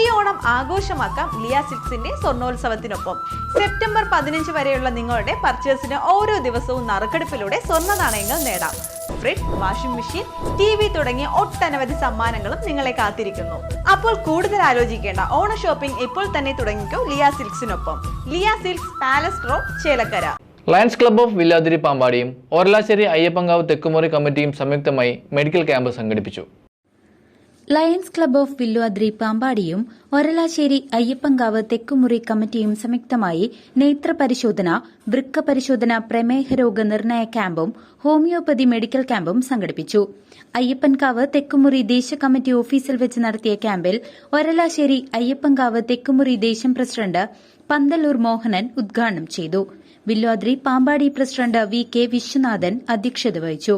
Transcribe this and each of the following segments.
ഈ ഓണം ആഘോഷമാക്കാം ലിയ സിക്സിന്റെ സ്വർണോത്സവത്തിനൊപ്പം. സെപ്റ്റംബർ പതിനഞ്ച് വരെയുള്ള നിങ്ങളുടെ പർച്ചേസിന് ഓരോ ദിവസവും നറുക്കെടുപ്പിലൂടെ സ്വർണ നാണയങ്ങൾ നേടാം. Fridge washing machine T V തുടങ്ങിയ ഒട്ടനവധി സമ്മാനങ്ങളും നിങ്ങളെ കാത്തിരിക്കുന്നു. അപ്പോൾ കൂടുതൽ ആലോചിക്കേണ്ട ഓണ ഷോപ്പിംഗ് ഇപ്പോൾ തന്നെ തുടങ്ങിക്കോ ലിയ സിൽക്സിനൊപ്പം. Liya silks palace raw Chelakkara. Lions club of Villathiri പാമ്പാടിയും Orlassery Ayyappankavu Thekkumuri കമ്മിറ്റിയും സംയുക്തമായി മെഡിക്കൽ ക്യാമ്പ് സംഘടിപ്പിച്ചു. ലയൺസ് ക്ലബ് ഓഫ് വില്ലുവാദ്രി പാമ്പാടിയും ഒരലാശ്ശേരി അയ്യപ്പങ്കാവ് തെക്കുമുറി കമ്മിറ്റിയും സംയുക്തമായി നേത്ര പരിശോധന വൃക്ക പരിശോധന പ്രമേഹ രോഗ നിർണയ ക്യാമ്പും ഹോമിയോപ്പതി മെഡിക്കൽ ക്യാമ്പും സംഘടിപ്പിച്ചു. അയ്യപ്പൻകാവ് തെക്കുമുറി ദേശ കമ്മിറ്റി ഓഫീസിൽ വെച്ച് നടത്തിയ ക്യാമ്പിൽ ഒരലാശ്ശേരി അയ്യപ്പങ്കാവ് തെക്കുമുറി ദേശം പ്രസിഡന്റ് പന്തല്ലൂർ മോഹനൻ ഉദ്ഘാടനം ചെയ്തു. Villuvadri Pampady president V K Viswanathan അധ്യക്ഷത വഹിച്ചു.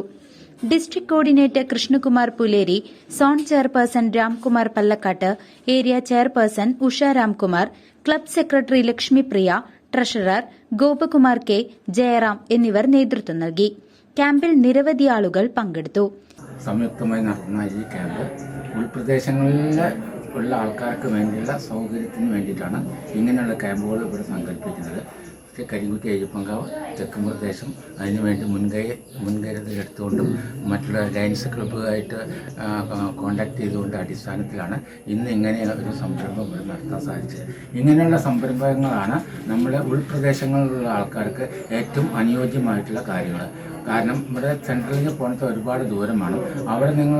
District coordinator Krishnakumar Puleri zone chairperson Ramkumar Pallakkattu area chairperson Usha Ramkumar club secretary Lakshmipriya treasurer Gopakumar K Jayaram എന്നിവർ നേതൃത്വം നൽകി. ക്യാമ്പിൽ നിരവധി ആളുകൾ പങ്കെടുത്തു. സംയുക്തമായി നടത്തുന്ന ഈ ക്യാമ്പ് ഉൾപ്രദേശങ്ങളിൽ ഉള്ള ആൾക്കാർക്ക് വേണ്ടിയുള്ള സൗകര്യത്തിന് വേണ്ടിയിട്ടാണ് ഇങ്ങനെയുള്ള ക്യാമ്പുകൾ ഇവിടെ സംഘടിപ്പിക്കുന്നത് കരിങ്കുറ്റി അയ്യപ്പങ്കാവ് തെക്ക് പ്രദേശം അതിനുവേണ്ടി മുൻകൈ മുൻകരുതൽ എടുത്തുകൊണ്ടും മറ്റുള്ള ലയൻസ് ക്ലബ്ബുമായിട്ട് കോണ്ടാക്ട് ചെയ്തുകൊണ്ട് അടിസ്ഥാനത്തിലാണ് ഇന്ന് ഇങ്ങനെ ഒരു സംരംഭം ഇവിടെ നടത്താൻ സാധിച്ചത്. ഇങ്ങനെയുള്ള സംരംഭങ്ങളാണ് നമ്മുടെ ഉൾപ്രദേശങ്ങളിലുള്ള ആൾക്കാർക്ക് ഏറ്റവും അനുയോജ്യമായിട്ടുള്ള കാര്യങ്ങൾ. കാരണം ഇവിടെ സെൻട്രലിൽ പോണത് ഒരുപാട് ദൂരമാണ്. അവിടെ നിങ്ങൾ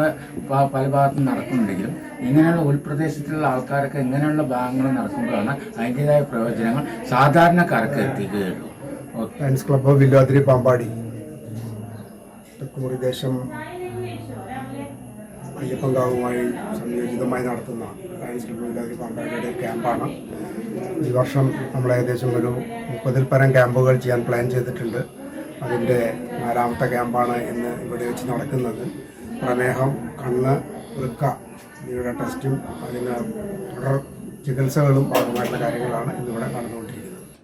പല ഭാഗത്തും നടക്കുന്നുണ്ടെങ്കിലും ഇങ്ങനെയുള്ള ഉൾപ്രദേശത്തുള്ള ആൾക്കാരൊക്കെ ഇങ്ങനെയുള്ള ഭാഗങ്ങൾ നടക്കുമ്പോഴാണ് അതിന്റെതായ പ്രയോജനങ്ങൾ സാധാരണക്കാർക്ക് എത്തിക്കുകയുള്ളൂ. Lions club of Villathiri Pampady Thekkumuri ദേശം അയ്യപ്പങ്കാവുമായി സംയോജിതമായി നടത്തുന്ന ലയൺസ് ക്ലബ്ബ് വില്ലാതിരി പാമ്പാടിയുടെ ക്യാമ്പാണ്. ഈ വർഷം നമ്മൾ ഏകദേശം ഒരു മുപ്പതിൽ പരം ക്യാമ്പുകൾ ചെയ്യാൻ പ്ലാൻ ചെയ്തിട്ടുണ്ട്. അതിന്റെ നാലാമത്തെ ക്യാമ്പാണ് ഇന്ന് ഇവിടെ വെച്ച് നടക്കുന്നത്. പ്രമേഹം കണ്ണ് വൃക്ക എന്നിവയുടെ ടെസ്റ്റും അതിന് തുടർ ചികിത്സകളും ഭാഗമായിട്ടുള്ള കാര്യങ്ങളാണ് ഇന്നിവിടെ നടന്നുകൊണ്ടിരിക്കുന്നത്.